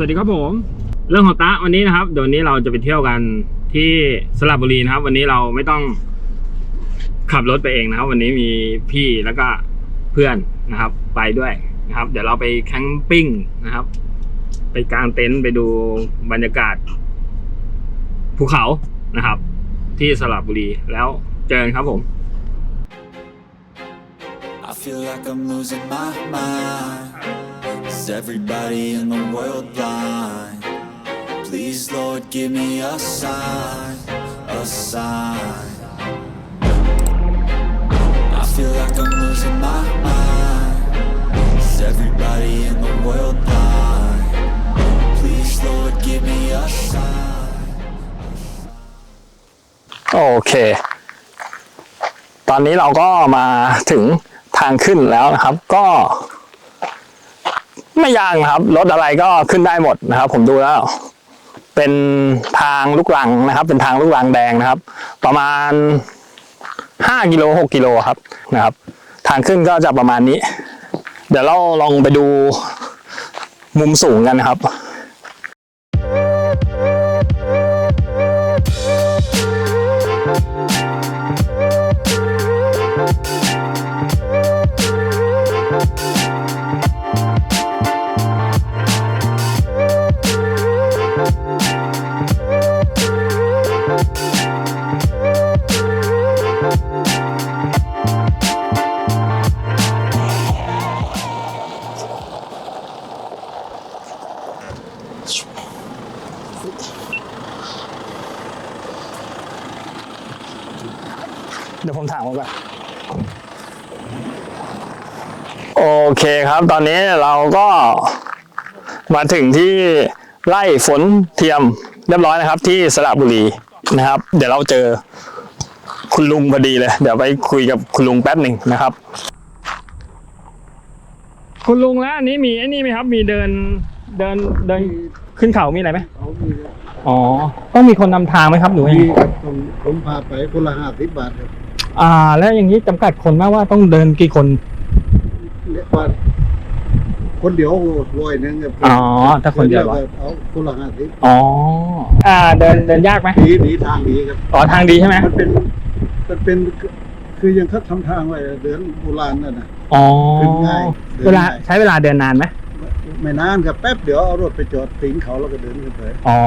สวัสดีครับผม เรื่องของตะวันนี้นะครับเดี๋ยววันนี้เราจะไปเที่ยวกันที่สระบุรีนะครับ วันนี้เราไม่ต้องขับรถไปเองนะครับ วันนี้มีพี่แล้วก็เพื่อนนะครับ ไปด้วยนะครับ เดี๋ยวเราไปแคมปิ้งนะครับ ไปกางเต็นท์ไปดูบรรยากาศภูเขานะครับ ที่สระบุรีแล้วเจอกันครับผม I feel like I'm losing my mind. Is everybody in the world blind? Please, Lord, give me a sign, a sign. I feel like I'm losing my mind. Is everybody in the world blind? Please, Lord, give me a sign. โอเค ตอนนี้เราก็มาถึงทางขึ้นแล้วนะครับ ก็ ไม่ยากนะครับ รถอะไรก็ขึ้นได้หมดนะครับ ผมดูแล้ว เป็นทางลูกรังนะครับ เป็นทางลูกรังแดงนะครับ ประมาณห้ากิโลหกกิโลครับนะครับ ทางขึ้นก็จะประมาณนี้ เดี๋ยวเราลองไปดูมุมสูงกันนะครับ คครับ ตอนนี้เราก็มาถึงที่ไร่ฝนเทียมเรียบร้อยนะครับ ที่สระบุรีนะครับ เดี๋ยวเราเจอคุณลุงพอดีเลย เดี๋ยวไปคุยกับคุณลุงแป๊บหนึ่งนะครับ คุณลุงแล้วอันนี้มีไอ้นี่ไหมครับ มีเดินเดินเดินขึ้นเขามีอะไรไหมเขามีอ๋อ ต้องมีคนนำทางไหมครับหรือว่ามียังไงครับผมผมพาไปคนละห้าสิบบาทครับ อ่า แล้วอย่างนี้จำกัดคนไหมว่าต้องเดินกี่คน เรียกว่าคนเดียวร้อยหนึงครับอ๋อถ้าคนเดียวร้อย เอาคนละห้าสิบอ๋อ อ่า เดินเดินยากไหมดีดีทางดีครับ อ๋อทางดีใช่ไหมมันเป็นมันเป็นคือยังเขาทำทางไว้เดินโบราณนั่นนะอ๋อขึ้นง่ายเดินเวลาง่ายใช้เวลาเดินนานไหมไม่นานครับแป๊บเดี๋ยวเอารถไปจอดตีนเขาแล้วก็เดินขึ้นไป อ๋อ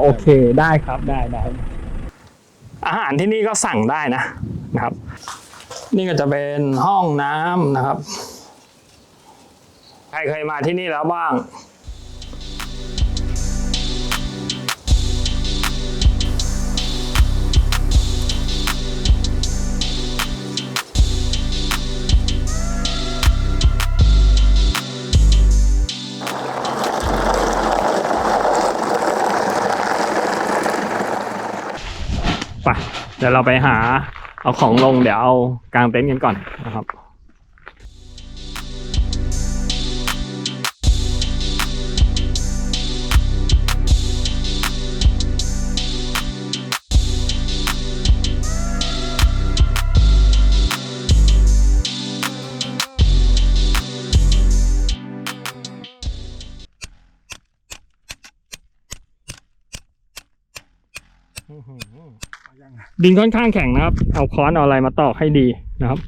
โอเคได้ครับได้ได้อาหารที่นี่ก็สั่งได้นะนะครับ นี่ก็จะเป็นห้องน้ำนะครับใค รเคยมาที่นี่แล้วบ้าง ไป เดี๋ยวเราไปหาเอาของลงเดี๋ยวเอากางเต็นท์กันก่อนนะครับ ดินค่อนข้างแข็งนะครับ เอาค้อนเอาอะไรมาตอกให้ดีนะครับ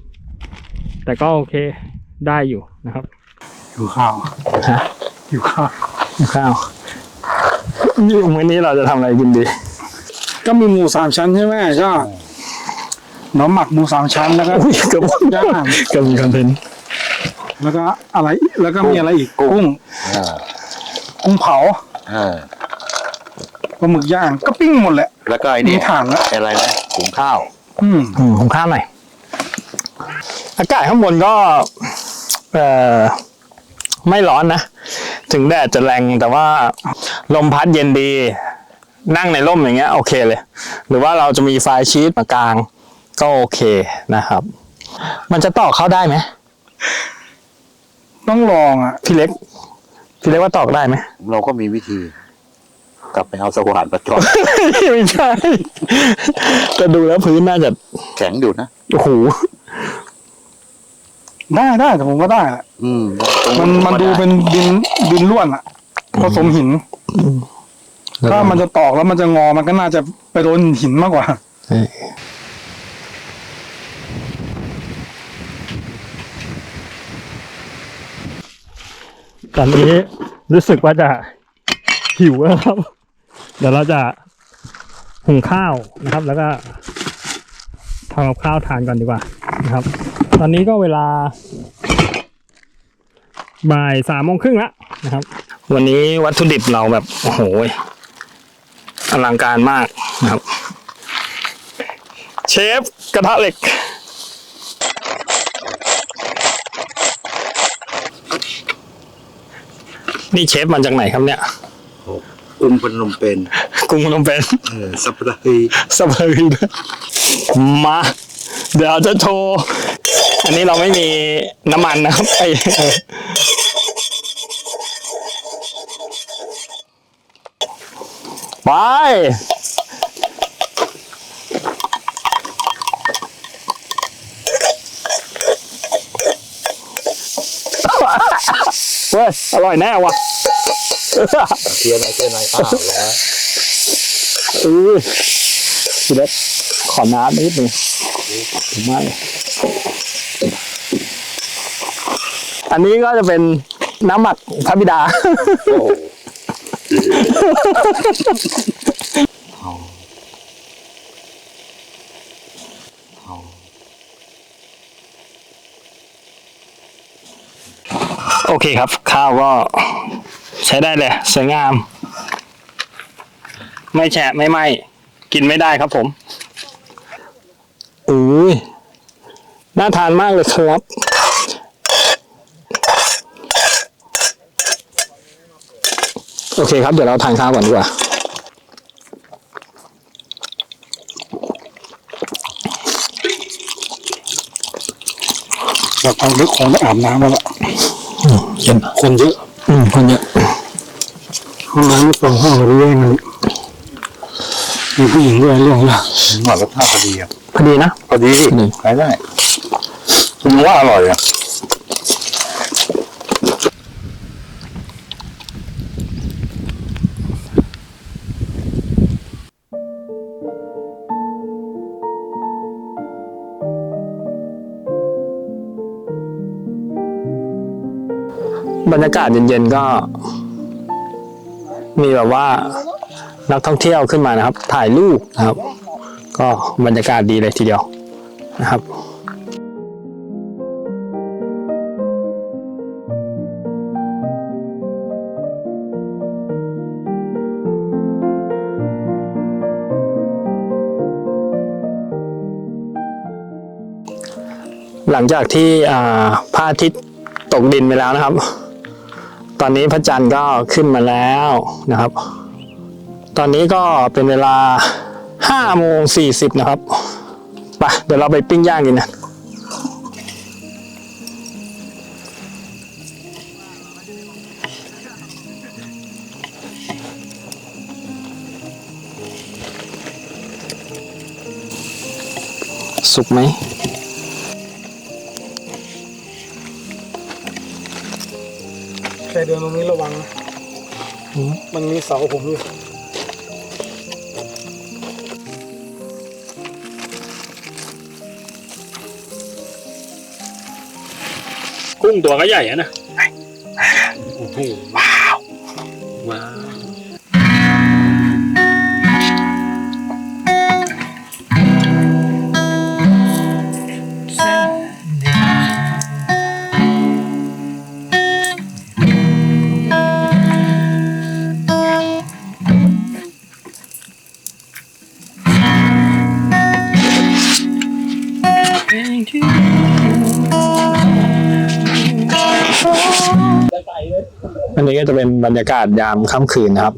แต่ก็โอเคได้อยู่นะครับอยู่ข้าวฮะอยู่ข้าวข้าวนี่มื้อนี้เราจะทำอะไรกินดี ก็มีหมูสามชั้นใช่ไหมก็หน้ำหมักหมูสามชั้นแล้วก็อุ้ยเกับย่างเกับมีคอนเทนต์แล้วก็อะไรแล้วก็มีอะไรอีกกุ้งกุ้งเผาอ่า ปลาหมึกย่างก็ปิ้งหมดแหละ แล้วก็ไอ้มีนี่ถ่านแล้วอะไรนะหุงข้าว อืมอืมผมข้าวหน่อยอากาศข้างบนก็เอ่อไม่ร้อนนะ ถึงแดดจะแรงแต่ว่าลมพัดเย็นดี นั่งในร่มอย่างเงี้ยโอเคเลย หรือว่าเราจะมีไฟชีตมากลาง ก็โอเคนะครับ มันจะต่อเข้าได้ไหมต้องลองอะพี่เล็ก พี่เล็กว่าตอกได้ไหมเราก็มีวิธีก ลับไปเอาสว่านประจอบไม่ใช่แต่ดูแล้วพื้นน่าจะแข็งอยู่นะ โอ้โหได้ได้แต่ผมก็ได้อะอืมมันมันดูเป็นดินดินล้วนอะผสมหิน ถ้ามันจะตอกแล้วมันจะงอมันก็น่าจะไปโดนหินมากกว่าตอนนี้รู้สึกว่าจะหิวแล้วครับ เดี๋ยวเราจะหุงข้าวนะครับ แล้วก็ทำกับข้าวทานก่อนดีกว่านะครับ ตอนนี้ก็เวลาบ่ายสามโมงครึ่งแล้วนะครับ วันนี้วัตถุดิบเราแบบโอ้โหอลังการมากนะครับ เชฟกระทะเหล็ก นี่เชฟมาจากไหนครับเนี่ย อุ้มพนมเป็นกรุงพนมเปญเออสัปดาห์สบายดีด้วยมา เดี๋ยวจะโชว์อันนี้เราไม่มีน้ำมันนะครับไอเออไปเว้ยอร่อยแน่ว่ะ เทียนไอ้เทียนไอ้ข้าวแล้วอือพี่เล็กขอน้ำนิดหนึงถึงมากเลยอันนี้ก็จะเป็นน้ำหมักพระบิดา โอเคครับ ข้าวก็ ใช้ได้เลย สวยงาม ไม่แฉะไม่ไหมกินไม่ได้ครับผมอุ้ยน่าทานมากเลยครับ โอเคครับ เดี๋ยวเราทานข้าวก่อนดีกว่าแบบเอาลึกของได้อาบน้ำแล้วล่ะเย็นคนเยอะ อืม คนเยอะ ห้องน้ำนี่สองห้องเรื่องมันมีผู้หญิงด้วยเรื่องละหมดรสชาติพอดีอะพอดีนะพอดีนี่ขายได้คุณว่าอร่อยอะบรรยากาศเย็นๆก็ มีแบบว่านักท่องเที่ยวขึ้นมานะครับ ถ่ายรูปนะครับ ก็บรรยากาศดีเลยทีเดียวนะครับหลังจากที่พระอาทิตย์ตกดินไปแล้วนะครับ ตอนนี้พระจันทร์ก็ขึ้นมาแล้วนะครับ ตอนนี้ก็เป็นเวลาห้าโมงสี่สิบนะครับไปเดี๋ยวเราไปปิ้งย่างกันนะสุกไหม รเดินตรงนี้ระวังนะมันมีเสาผมอยู่กุ้งตัวก็ใหญ่อะนะอั อันนี้ก็จะเป็นบรรยากาศยามค่ำคืนนะครับ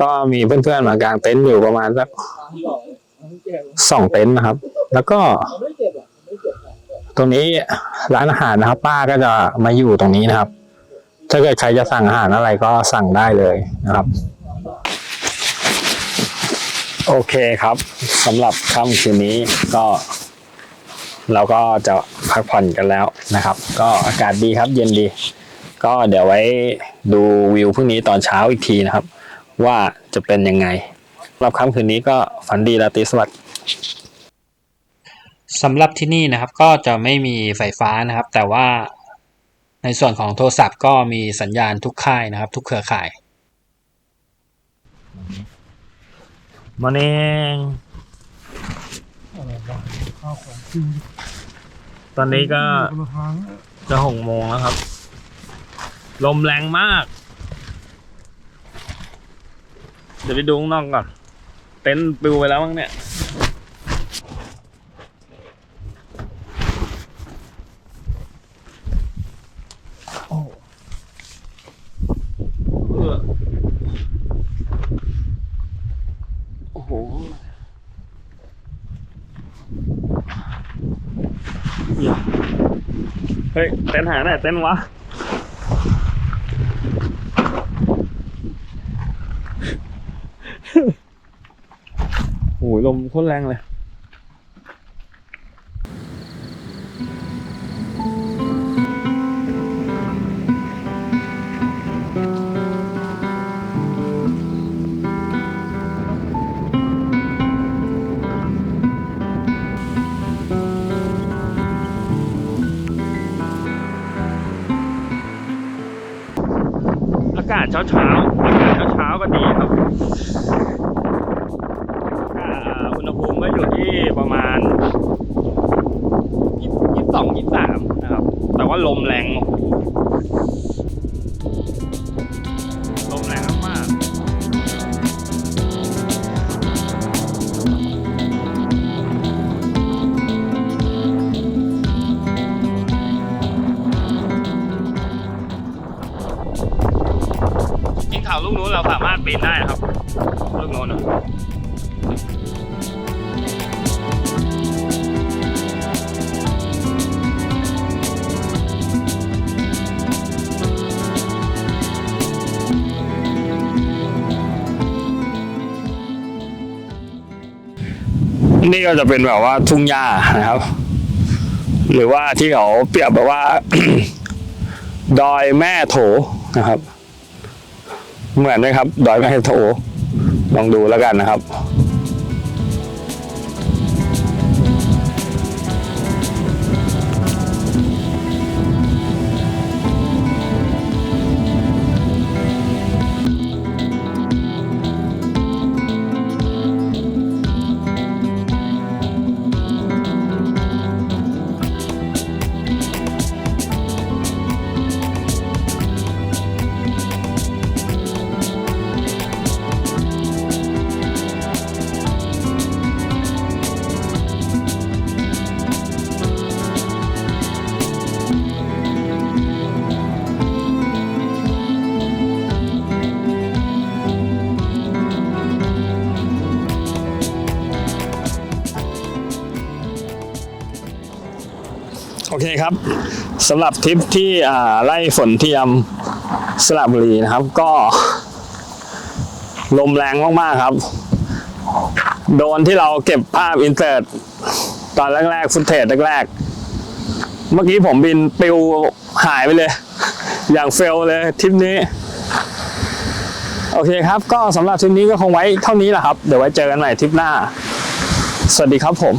ก็มีเพื่อนๆมากางเต็นท์อยู่ประมาณสักสองเต็นท์นะครับ แล้วก็ ตรงนี้ร้านอาหารนะครับ ป้าก็จะมาอยู่ตรงนี้นะครับ ถ้าเกิดใครจะสั่งอาหารอะไรก็สั่งได้เลยนะครับ โอเคครับสำหรับค่ำคืนนี้ก็ เราก็จะพักผ่อนกันแล้วนะครับ ก็อากาศดีครับเย็นดี ก็เดี๋ยวไว้ดูวิวพรุ่งนี้ตอนเช้าอีกทีนะครับ ว่าจะเป็นยังไงสำหรับค่ำคืนนี้ก็ฝันดีราตรีสวัสดิ์สำหรับที่นี่นะครับก็จะไม่มีไฟฟ้านะครับ แต่ว่าในส่วนของโทรศัพท์ก็มีสัญญาณทุกค่ายนะครับ ทุกเครือข่าย มองจริงตอนนี้ก็จะหกโมงแล้วครับ ลมแรงมาก เดี๋ยวไปดูข้างนอกก่อน เต็นท์ปลิวไปแล้วมั้งเนี่ย เออโอ้โห อย่าเฮ้ยเต้นหาไหนเต้นวะโอ้ยลมโคตรแรงเลย ลมแรง นี่ก็จะเป็นแบบว่าทุ่งหญ้านะครับ หรือว่าที่เขาเปรียบแบบว่า ดอยแม่โถนะครับ เหมือนไหมครับ ดอยแม่โถลองดูแล้วกันนะครับ เคครับสำหรับทริปที่ไล่ฝนเทียมสระบุรีนะครับ ก็ ลมแรงมากๆครับ โดนที่เราเก็บภาพอินเสิร์ตตอนแรกๆฟุตเทจแรกๆ เมื่อกี้ผมบินปิวหายไปเลย อย่างเฟลเลยทริปนี้ โอเคครับ ก็สำหรับทริปนี้ก็คงไว้เท่านี้แหละครับ เดี๋ยวไว้เจอกันใหม่ทริปหน้า สวัสดีครับผม